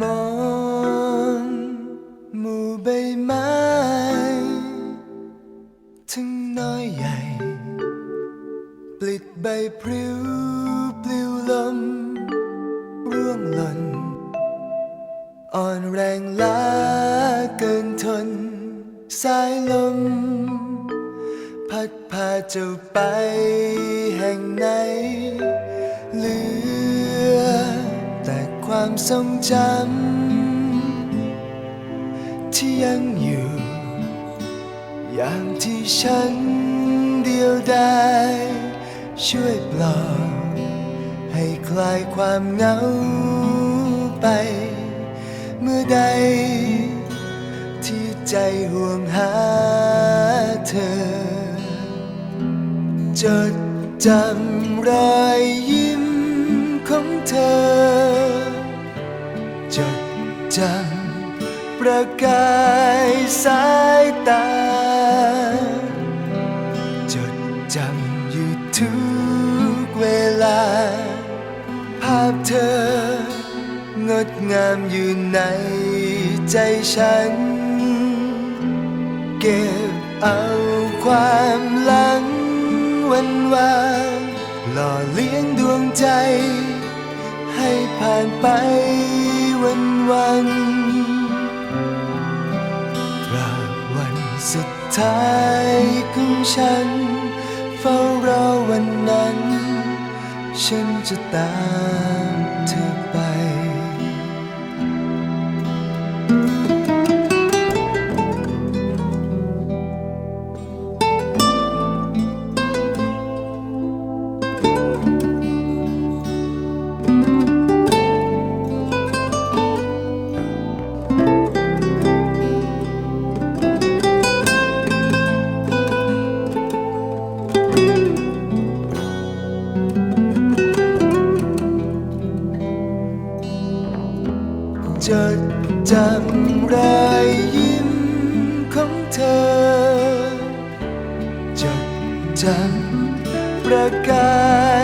มองหมู่ใบไม้ทั้งน้อยใหญ่ ปลิดใบพริ้วปลิวลม ร่วงหล่น อ่อนแรงล้าเกินทน สายลม พัดพาจ้ไปแห่งไหน ความทรงจำที่ยังอยู่ อยามที่ฉันเดียวดายช่วยปลอบให้คลายความเหงาไป เมื่อใด ที่ใจห่วงหาเธอ จดจำรอยยิ้มของเธอ จำประกายสายตา จดจำอยู่ทุกเวลา ภาพเธอ งดงามอยู่ในใจฉัน เก็บเอาความหลังวันวานหล่อเลี้ยงดวงใจ ให้ผ่านไป วันวันตราบวันสุดท้ายของฉัน เฝ้ารอวันนั้น ฉันจะตามเธอ จำรอยยิ้มของเธอจดจำประกา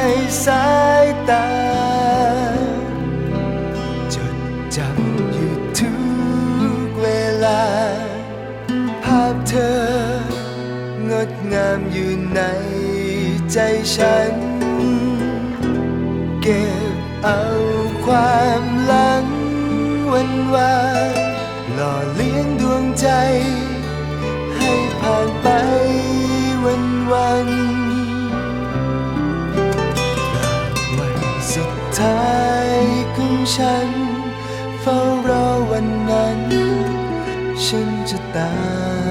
ยสายตาจดจำอยู่ทุกเวลา ภาพเธองดงามอยู่ในใจฉัน เก็บเอาความหลัง วันวานหล่อเลี้ยงดวงใจ ให้ผ่านไปวันวันตราวันสุดท้ายของฉัน เฝ้ารอวันนั้น ฉันจะตาย